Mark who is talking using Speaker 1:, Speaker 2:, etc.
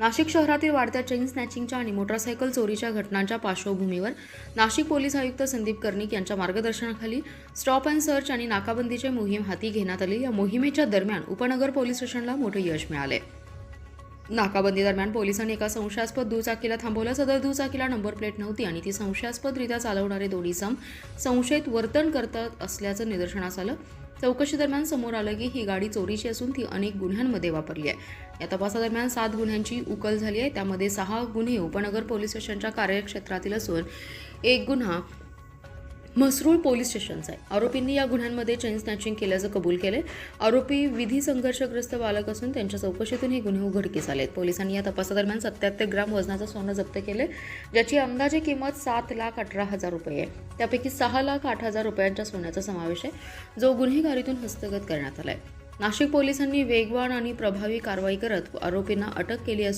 Speaker 1: नाशिक शहरातील वाढत्या चेन स्नॅचिंगच्या आणि मोटारसायकल चोरीच्या घटनांच्या पार्श्वभूमीवर नाशिक पोलीस आयुक्त संदीप कर्णिक यांच्या मार्गदर्शनाखाली स्टॉप अँड सर्च आणि नाकाबंदीची मोहीम हाती घेण्यात आली. या मोहिमेच्या दरम्यान उपनगर पोलीस स्टेशनला मोठे यश मिळाले नाकाबंदी दरम्यान पोलिसांनी एका संशयास्पद दुचाकीला थांबवलं. सदर दुचाकीला नंबर प्लेट नव्हती आणि ती संशयास्पदरित्या चालवणारे दोन्ही सम संशयित वर्तन करत असल्याचं निदर्शनास आलं. चौकशी दरम्यान समोर आलं की ही गाडी चोरीची असून ती अनेक गुन्ह्यांमध्ये वापरली आहे. या तपासादरम्यान सात गुन्ह्यांची उकल झाली आहे. त्यामध्ये सहा गुन्हे उपनगर पोलीस स्टेशनच्या कार्यक्षेत्रातील असून एक गुन्हा म्हसरूळ पोलीस स्टेशनचा आहे. आरोपींनी या गुन्ह्यांमध्ये चेन स्नॅचिंग केल्याचं कबूल केले आरोपी विधी संघर्षग्रस्त बालक असून त्यांच्या चौकशीतून हे गुन्हे उघडकीस आले पोलिसांनी या तपासादरम्यान सत्याहत्तर ग्राम वजनाचं सोनं जप्त केले ज्याची अंदाजे किंमत सात लाख अठरा हजार रुपये आहे. त्यापैकी सहा लाख आठ हजार रुपयांच्या सोन्याचा समावेश आहे जो गुन्हेगारीतून हस्तगत करण्यात आला आहे नाशिक पोलिसांनी वेगवान आणि प्रभावी कारवाई करत आरोपींना अटक केली असून